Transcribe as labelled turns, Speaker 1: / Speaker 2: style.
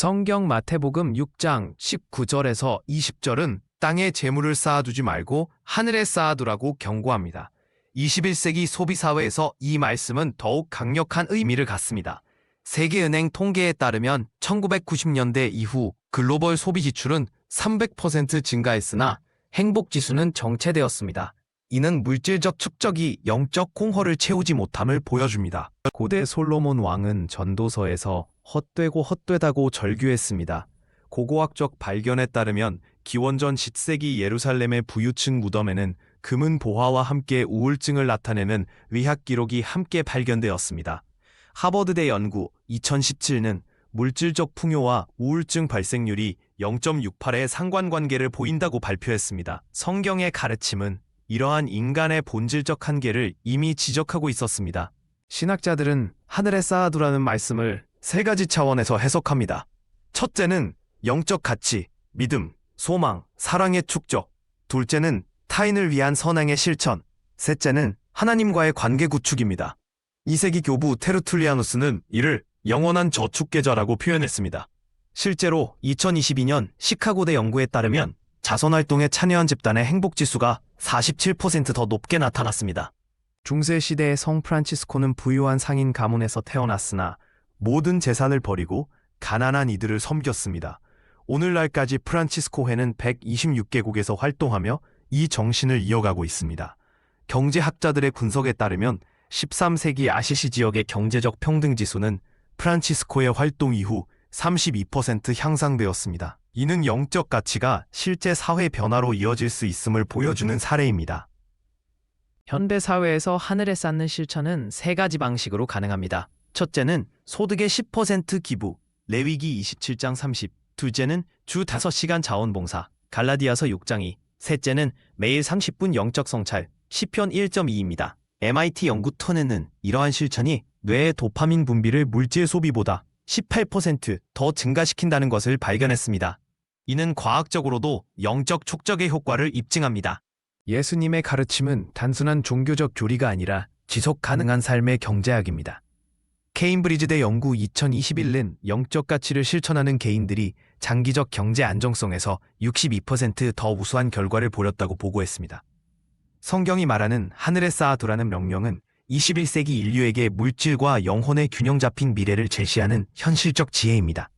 Speaker 1: 성경 마태복음 6장 19절에서 20절은 땅에 재물을 쌓아두지 말고 하늘에 쌓아두라고 경고합니다. 21세기 소비사회에서 이 말씀은 더욱 강력한 의미를 갖습니다. 세계은행 통계에 따르면 1990년대 이후 글로벌 소비 지출은 300% 증가했으나 행복 지수는 정체되었습니다. 이는 물질적 축적이 영적 공허를 채우지 못함을 보여줍니다. 고대 솔로몬 왕은 전도서에서 헛되고 헛되다고 절규했습니다. 고고학적 발견에 따르면 기원전 10세기 예루살렘의 부유층 무덤에는 금은 보화와 함께 우울증을 나타내는 의학 기록이 함께 발견되었습니다. 하버드대 연구 2017는 물질적 풍요와 우울증 발생률이 0.68의 상관관계를 보인다고 발표했습니다. 성경의 가르침은 이러한 인간의 본질적 한계를 이미 지적하고 있었습니다. 신학자들은 하늘에 쌓아두라는 말씀을 세 가지 차원에서 해석합니다. 첫째는 영적 가치, 믿음, 소망, 사랑의 축적. 둘째는 타인을 위한 선행의 실천. 셋째는 하나님과의 관계 구축입니다. 2세기 교부 테르툴리아누스는 이를 영원한 저축 계좌라고 표현했습니다. 실제로 2022년 시카고대 연구에 따르면 자선활동에 참여한 집단의 행복지수가 47%더 높게 나타났습니다. 중세 시대의 성 프란치스코는 부유한 상인 가문에서 태어났으나 모든 재산을 버리고 가난한 이들을 섬겼습니다. 오늘날까지 프란치스코 회는 126개국에서 활동하며 이 정신을 이어가고 있습니다. 경제학자들의 분석에 따르면 13세기 아시시 지역의 경제적 평등 지수는 프란치스코의 활동 이후 32% 향상되었습니다. 이는 영적 가치가 실제 사회 변화로 이어질 수 있음을 보여주는 사례입니다. 현대 사회에서 하늘에 쌓는 실천은 세 가지 방식으로 가능합니다. 첫째는 소득의 10% 기부, 레위기 27장 30. 둘째는 주 5시간 자원봉사, 갈라디아서 6장 2. 셋째는 매일 30분 영적 성찰, 시편 1.2입니다. MIT 연구 턴에는 이러한 실천이 뇌의 도파민 분비를 물질 소비보다 18%더 증가시킨다는 것을 발견했습니다. 이는 과학적으로도 영적 촉적의 효과를 입증합니다. 예수님의 가르침은 단순한 종교적 교리가 아니라 지속 가능한 삶의 경제학입니다. 케임브리지대 연구 2021는 영적 가치를 실천하는 개인들이 장기적 경제 안정성에서 62%더 우수한 결과를 보였다고 보고했습니다. 성경이 말하는 하늘에 쌓아두라는 명령은 21세기 인류에게 물질과 영혼의 균형 잡힌 미래를 제시하는 현실적 지혜입니다.